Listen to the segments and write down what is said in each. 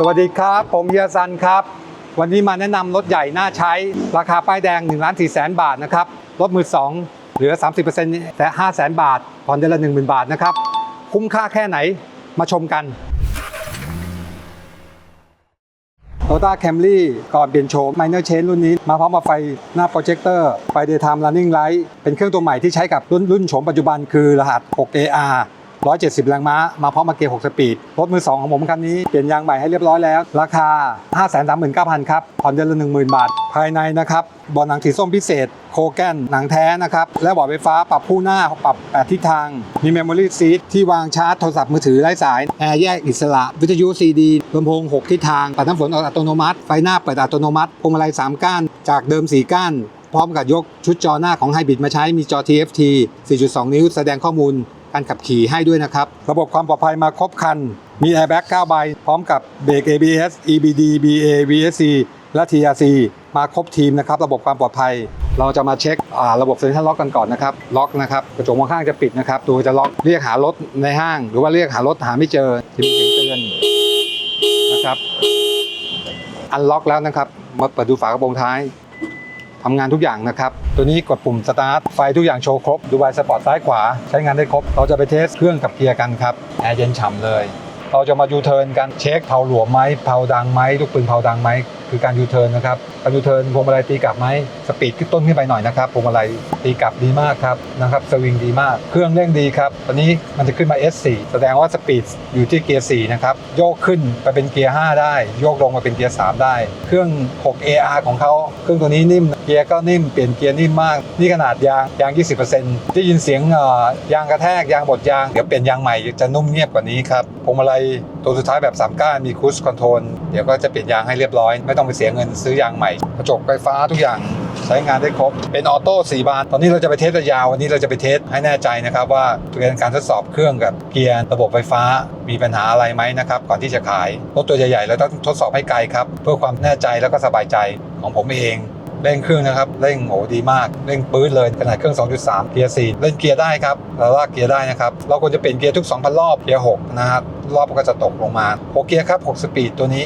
สวัสดีครับ ผมเฮียซันครับ วันนี้มาแนะนำรถใหญ่น่าใช้ ราคาป้ายแดง1ล้าน4แสนบาทนะครับ รถมือ 2 เหลือ 30%แต่5แสนบาท ผ่อนเดือนละ 10,000 บาทนะครับ คุ้มค่าแค่ไหนมาชมกันโตต้าแคมรี่ก่อนเปลี่ยนโฉม Minor Change รุ่นนี้ มาพร้อมกับไฟหน้าโปรเจคเตอร์ไฟ Daytime Running Light เป็นเครื่องตัวใหม่ที่ใช้กับรุ่นรุ่นโฉมปัจจุบันคือรหัส 6AR 170 แรงม้า มาพร้อมกับเกียร์6สปีด รถมือ 2 ของผมคันนี้ เปลี่ยนยางใหม่ให้เรียบร้อยแล้ว ราคา 539,000 ครับ ผ่อนเดือนละ 10,000 บาท ภายในนะครับบาะหนังสีส้มพิเศษ โคแกนหนังแท้นะครับ และเบาะไฟฟ้าปรับผู้หน้า ปรับ 8 ทิศทาง มีเมมโมรี่ซีทที่วางชาร์จโทรศัพท์มือถือไร้สาย แอร์แยกอิสระ วิทยุซีดีลำโพง 6 ทิศทาง ปัดน้ำฝนอัตโนมัติ ไฟหน้าเปิดอัตโนมัติ พวงมาลัย 3 ก้าน จากเดิม 4 ก้านพร้อมกับยกชุดจอหน้าของไฮบริดมาใช้มีจอ TFT 4.2 นิ้วแสดงข้อมูล การขับขี่ให้ด้วยนะครับ ระบบความปลอดภัยมาครบคัน มีแอร์แบ็ก9ใบ พร้อมกับเบรก ABS EBD BA VSC และ TRC มาครบทีมนะครับ ระบบความปลอดภัย เราจะมาเช็คระบบเซ็นทรัลล็อกกันก่อนนะครับ ล็อกนะครับ กระจกมองข้างจะปิดนะครับ ตัวจะล็อกเรียกหารถในห้าง หรือว่าเรียกหารถหาไม่เจอจะมีเสียงเตือนนะครับ อันล็อกแล้วนะครับ มาเปิดดูฝากระโปรงท้าย ทำงานทุกอย่างนะครับ ตัวนี้กดปุ่มสตาร์ทไฟทุกอย่างโชว์ครบดูไบสปอร์ตซ้ายขวา ใช้งานได้ครบ เราจะไปเทสเครื่องกับเกียร์กันครับแอร์เย็นฉ่ำเลย เราจะมายูเทิร์นกันเช็คเผาหลวมไหมเผาดังไหมลูกปืนเผาดังไหมคือการยูเทิร์นนะครับการยูเทิร์นพวงมาลัยตีกลับไหมสปีดขึ้นต้นขึ้นไปหน่อยนะครับพวงมาลัยตีกลับดีมากครับนะครับสวิงดีมาก เครื่องเร่งดีครับตอนนี้มันจะขึ้นมา S4 แสดงว่าสปีดอยู่ที่เกียร์4นะครับโยกขึ้นไปเป็นเกียร์5ได้ โยกลงมาเป็นเกียร์3ได้ เครื่อง 6AR ของเขาเครื่องตัวนี้นิ่มเกียร์ก็นิ่มเปลี่ยนเกียร์นิ่มมากนี่ขนาดยางยาง 20%ได้ยินเสียงยางกระแทกยางบดยางเดี๋ยวเปลี่ยนยางใหม่จะนุ่มเงียบกว่านี้ครับพวงมาลัย ตัวสุดท้ายแบบ3ก้านมีคูสคอนโทรลเดี๋ยวก็จะเปลี่ยนยางให้เรียบร้อย ไม่ต้องไปเสียเงินซื้อยางใหม่ กระจกไฟฟ้าทุกอย่างใช้งานได้ครบ เป็นออโต้4บาน ตอนนี้เราจะไปเทสระยาววันนี้เราจะไปเทสให้แน่ใจนะครับว่าการทดสอบเครื่องกับเกียร์ระบบไฟฟ้ามีปัญหาอะไรไหมนะครับ ก่อนที่จะขายรถตัวใหญ่ๆเราต้องทดสอบให้ไกลครับ เพื่อความแน่ใจแล้วก็สบายใจของผมเอง เร่งเครื่องนะครับ เร่งโหดีมาก เร่งปื๊ดเลยขนาดเครื่อง 2.3 เกียร์ 4 เล่นเกียร์ได้ครับเราลากเกียร์ได้นะครับ เราควรจะเปลี่ยนเกียร์ทุก 2,000 รอบ เกียร์ 6 นะครับ รอบก็จะตกลงมา 6 เกียร์ครับ 6 สปีดตัวนี้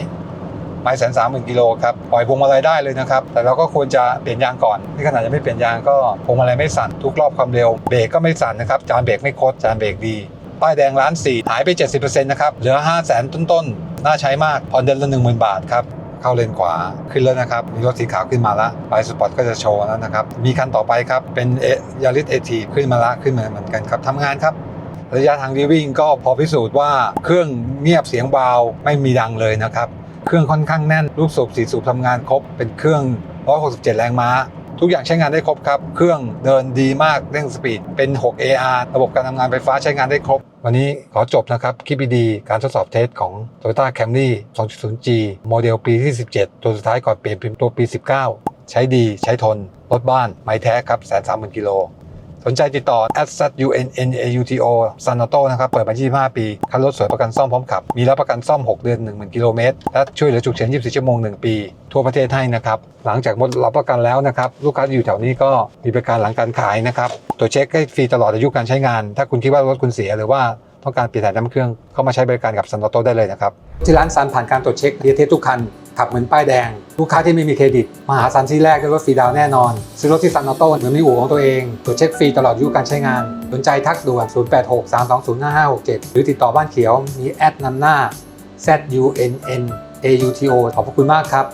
ไม่แสนสามหมื่นกิโลครับ ปล่อยพวงมาลัยได้เลยนะครับ แต่เราก็ควรจะเปลี่ยนยางก่อนนี่ขนาดยังไม่เปลี่ยนยางก็พวงมาลัยไม่สั่นทุกรอบความเร็ว เบรกก็ไม่สั่นนะครับ จานเบรกไม่คด จานเบรกดี ป้ายแดงล้านสี่หายไป 70%นะครับ เหลือ 5 0 0แสนต้นๆ น่าใช้มากผ่อนเดือนละ10,000 บาทครับ เข้าเลนขวาขึ้นแล้วนะครับ มีรถสีขาวขึ้นมาละไฟสปอร์ตก็จะโชว์แล้วนะครับ มีคันต่อไปครับเป็นเอยาริสเอทีขึ้นมาละขึ้นมาเหมือนกันครับทำงานครับระยะทางที่วิ่งก็พอพิสูจน์ว่าเครื่องเงียบเสียงเบาไม่มีดังเลยนะครับ เครื่องค่อนข้างแน่น ลูกสูบสีสูบทำงานครบ เป็นเครื่อง 167 แรงม้า ทุกอย่างใช้งานได้ครบครับ เครื่องเดินดีมากเร่งสปีด เป็น 6AR ระบบการทำงานไฟฟ้าใช้งานได้ครบ วันนี้ขอจบนะครับ คลิปดีๆการทดสอบเทสของ Toyota Camry 2.0G โมเดลปีที่ 17 ตัวสุดท้ายก่อนเปลี่ยนเป็นตัวปี 19 ใช้ดีใช้ทน รถบ้าน ไม่แท้ครับแสนสามหมื่นกิโล สนใจติดต่อ a s u n n a u t o s a n a t o นะครับ เปิดมา 25 ปีคันรถสวยประกันซ่อมพร้อมขับ มีรับประกันซ่อม 6 เดือน 10,000 กิโลเมตร และช่วยเหลือฉุกเฉิน 24 ชั่วโมง 1 ปี ทั่วประเทศให้นะครับ หลังจากหมดรับประกันแล้วนะครับ ลูกค้าที่อยู่แถวนี้ก็มีบริการหลังการขายนะครับ ตัวเช็คให้ฟรีตลอดอายุการใช้งาน ถ้าคุณคิดว่ารถคุณเสียหรือว่าต้องการเปลี่ยนถ่ายน้ำเครื่องเข้ามาใช้บริการกับซันโตได้เลยนะครับที่ร้านซันผ่านการตรวจเช็คเรียเทสทุกคัน ขับเหมือนป้ายแดง ลูกค้าที่ไม่มีเครดิต มาหาซันที่แรกได้รถฟรีดาวแน่นอน ซื้อรถที่ซันออโต้เหมือนมีอู่ของตัวเองตรวจเช็คฟรีตลอดอายุการใช้งาน สนใจทักด่วน 0863205567 หรือติดต่อบ้านเขียวมีแอดนำหน้า Z U N N A U T O ขอบพระคุณมากครับ